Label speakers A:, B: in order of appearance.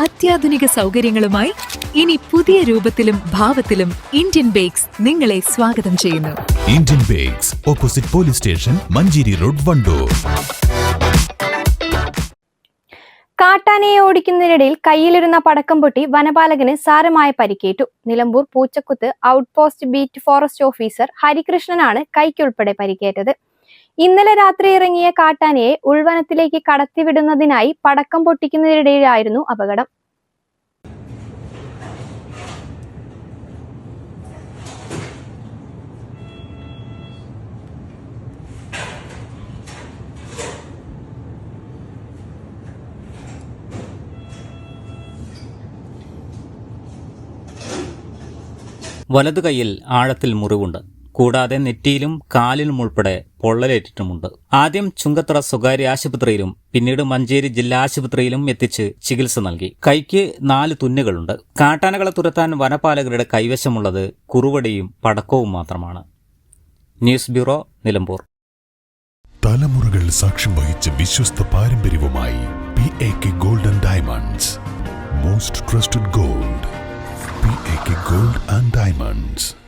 A: അത്യാധുനിക സൗകര്യങ്ങളുമായി ഇനി പുതിയ രൂപത്തിലും ഭാവത്തിലും ഇന്ത്യൻ ബേക്സ് നിങ്ങളെ സ്വാഗതം ചെയ്യുന്നു.
B: Indian bakes opposite police station Manjeri road Wandoor.
C: കാട്ടാനയെ ഓടിക്കുന്നതിനിടയിൽ കയ്യിലിരുന്ന പടക്കം പൊട്ടി വനപാലകന് സാരമായ പരിക്കേറ്റു. Nilambur Poochakuthu out post beat forest officer ഹരികൃഷ്ണനാണ് കൈക്കുൾപ്പെടെ പരിക്കേറ്റത്. ഇന്നലെ രാത്രി ഇറങ്ങിയ കാട്ടാനയെ ഉൾവനത്തിലേക്ക് കടത്തിവിടുന്നതിനായി പടക്കം പൊട്ടിക്കുന്നതിനിടയിലായിരുന്നു അപകടം.
D: വലതു കൈയിൽ ആഴത്തിൽ മുറിവുണ്ട്. കൂടാതെ നെറ്റിയിലും കാലിലും ഉൾപ്പെടെ പൊള്ളലേറ്റിട്ടുമുണ്ട്. ആദ്യം ചുങ്കത്തറ സ്വകാര്യ ആശുപത്രിയിലും പിന്നീട് മഞ്ചേരി ജില്ലാ ആശുപത്രിയിലും എത്തിച്ച് ചികിത്സ നൽകി. കൈക്ക് നാല് തുന്നുകളുണ്ട്. കാട്ടാനകളെ തുരത്താൻ വനപാലകരുടെ കൈവശമുള്ളത് കുറുവടിയും പടക്കവും മാത്രമാണ്. News bureau Nilambur.
B: തലമുറകൾ സാക്ഷ്യം വഹിച്ച വിശ്വസ്ത പാരമ്പര്യവുമായി P A K golden diamonds most trusted gold P A K gold and diamonds